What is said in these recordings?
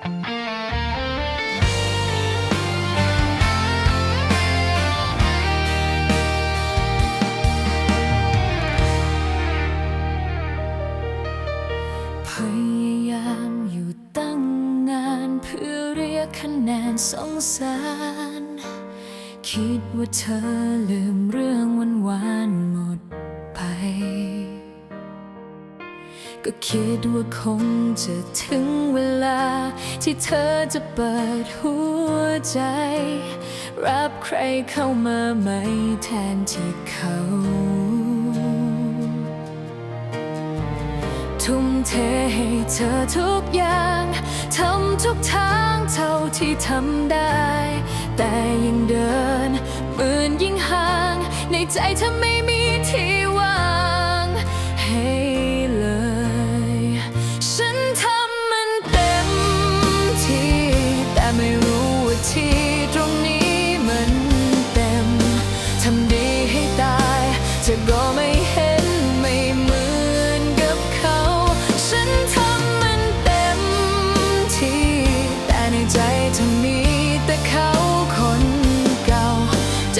พยายามอยู่ตั้งนานเพื่อเรียคะแนนสงสาร คิดว่าเธอลืมเรื่องวันวานหมดไป ก็คิดว่าคงจะถึงเวลา ที่เธอจะเปิดหัวใจ รับใครเข้ามาใหม่แทนที่เขาทุ่มเทให้เธอทุกอย่าง ทำทุกทางเท่าที่ทำได้ แต่ยังเดินเหมือนยิ่งห่าง ในใจเธอไม่มี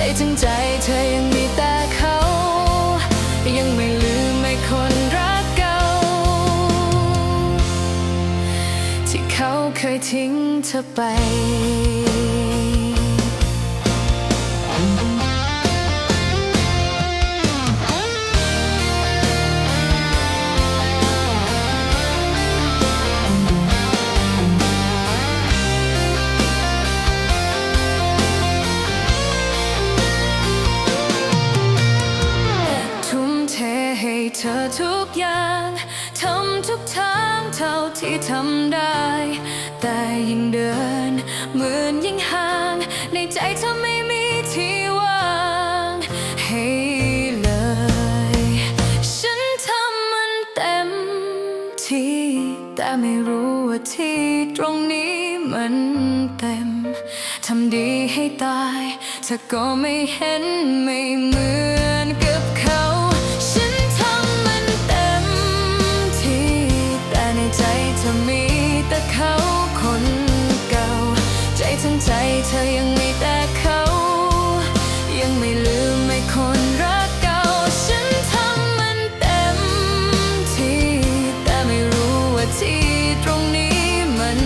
ใจถึงใจเธอยังมีแต่เขา ยังไม่ลืมไม่คนรักเก่า ที่เขาเคยทิ้งเธอไป เธอทุกอย่างทำทุกทางเท่าที่ทำได้ แต่ยิ่งเดินเหมือนยิ่งห่าง ในใจเธอไม่มีที่ว่างให้เลย ฉันทำมันเต็มที่ แต่ไม่รู้ว่าที่ตรงนี้มันเต็ม ทำดีให้ตายเธอก็ไม่เห็นไม่เหมือนกับ เธอยังมีแต่เขา ยังไม่ลืมไม่คนรักเก่า ฉันทำมันเต็มที่ แต่ไม่รู้ว่าที่ตรงนี้มัน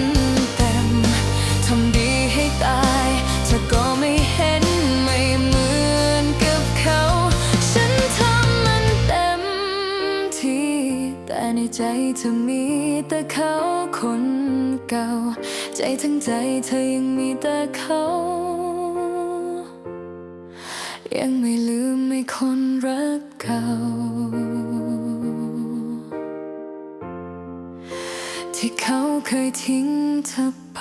เต็ม ทำดีให้ตายเธอก็ไม่เห็นไม่เหมือนกับเขา ฉันทำมันเต็มที่ แต่ในใจเธอมีแต่เขาคนเก่า ใจทั้งใจเธอยังมีแต่เขา ยังไม่ลืมไม่คนรักเก่า ที่เขาเคยทิ้งเธอไป